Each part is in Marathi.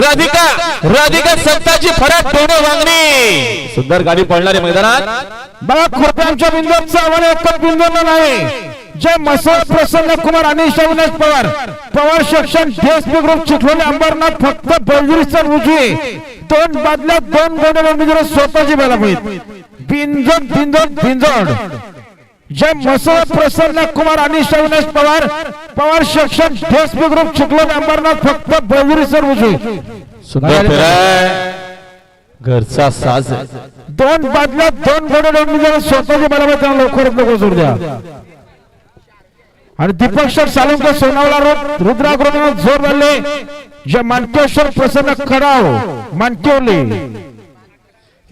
राधिका राधिका संताची फरक ठेवणे वांगणी. सुंदर गाडी पडणारे मैदानात. बघा खोप्यांच्या बिंदूचा आव्हान एकच बिंदूंना नाही. जय मसोद प्रसन्न कुमार अनिश अविनाश पवार. पवार शिक्षण डीएसपी ग्रुप चिखलोली अंबरनाथ फक्त बळजुरीचा उजवी. दोन बादल्या दोन गोंडल स्वतःची बघायला पाहिजे बिंजोड बिंजोड बिंजोड जय मसोद प्रसन्न कुमार अनिश अविनाश पवार पवार. शिक्षण डीएसपी ग्रुप चिखलोली अंबरनाथ फक्त बळजुरीचा उजवी. सुंदर फेराय. घरचा साज. दोन बादल्या दोन गोंडल स्वतःची लवकरात लवकर जोड द्या. आणि दीपक शेठ सालुंकर सोनावला रोड रुद्रागृह जोर झाले जे मानकेश्वर प्रसन्न खडाव मानकेवली.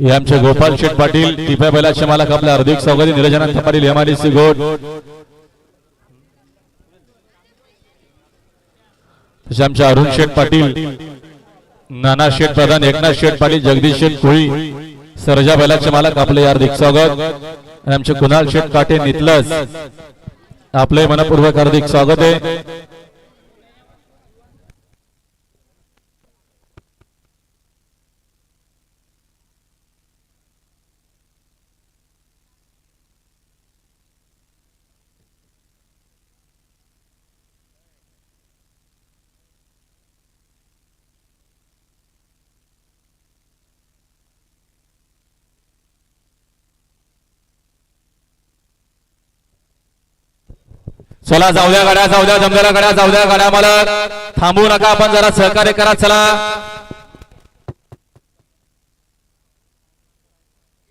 हे आमचे गोपाल शेठ पाटील टिप्या बैलाचे मालक आपल्या हार्दिक स्वागत निरजनाथ पाटील एमआयडीसी गोट तसे आमचे अरुण शेठ पाटील नाना शेठ प्रधान एकनाथ शेठ पाटील जगदीश शेठ कोळी सरजा बैलाचे मालक आपले हार्दिक स्वागत. आणि आमचे कुणाल शेठ काटे नितलस आपले मनपूर्वक हार्दिक स्वागत आहे. चला जाऊ द्या गाड्या जाऊ द्या जमलेल्या गाड्या जाऊ द्या गाड्या मला थांबू नका आपण जरा सहकार्य करा चला.